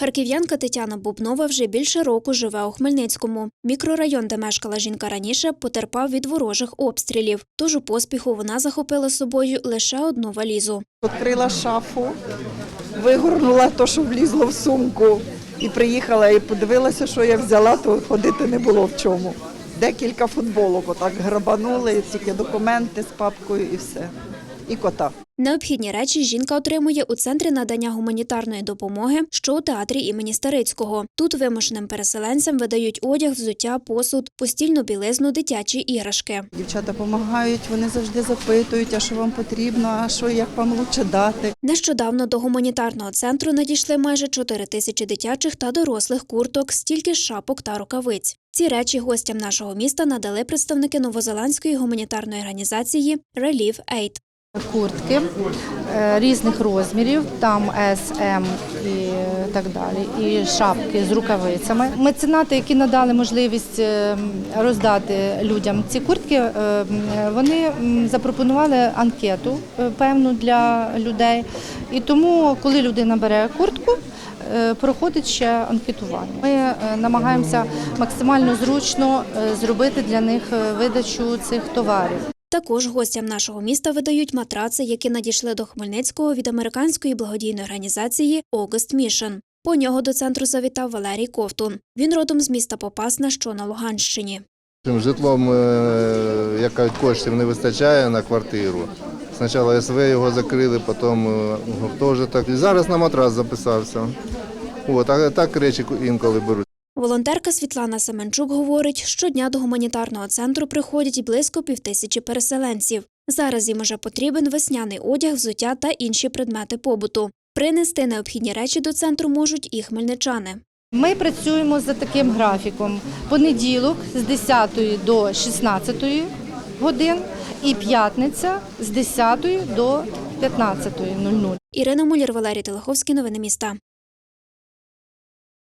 Харків'янка Тетяна Бубнова вже більше року живе у Хмельницькому. Мікрорайон, де мешкала жінка раніше, потерпав від ворожих обстрілів. Тож у поспіху вона захопила з собою лише одну валізу. Відкрила шафу, вигорнула те, що влізло в сумку, і приїхала і подивилася, що я взяла, то ходити не було в чому. Декілька футболок отак грабанули, тільки документи з папкою і все. І кота. Необхідні речі жінка отримує у центрі надання гуманітарної допомоги, що у театрі імені Старицького. Тут вимушеним переселенцям видають одяг, взуття, посуд, постільну білизну, дитячі іграшки. Дівчата допомагають, вони завжди запитують, а що вам потрібно, а що як вам лучше дати. Нещодавно до гуманітарного центру надійшли майже 4 тисячі дитячих та дорослих курток, стільки шапок та рукавиць. Ці речі гостям нашого міста надали представники новозеландської гуманітарної організації Relief Aid. Куртки е, різних розмірів, там S, M і так далі, і шапки з рукавицями. Меценати, які надали можливість е, роздати людям ці куртки, е, вони запропонували анкету е, певну для людей. І тому, коли людина бере куртку, е, проходить ще анкетування. Ми е, намагаємося максимально зручно е, зробити для них е, видачу цих товарів. Також гостям нашого міста видають матраци, які надійшли до Хмельницького від американської благодійної організації August Mission. По нього до центру завітав Валерій Ковтун. Він родом з міста Попасна, що на Луганщині. Житлом, е, як кажуть, коштів не вистачає на квартиру. Спочатку СВ його закрили, потім е, гуртожиток. І зараз на матрас записався. От, а так речі інколи беруть. Волонтерка Світлана Семенчук говорить, щодня до гуманітарного центру приходять близько півтисячі переселенців. Зараз їм уже потрібен весняний одяг, взуття та інші предмети побуту. Принести необхідні речі до центру можуть і хмельничани. Ми працюємо за таким графіком: понеділок з 10 до 16 годин і п'ятниця з 10 до 15.00. Ірина Мулір, Валерій Телеховський. Новини міста.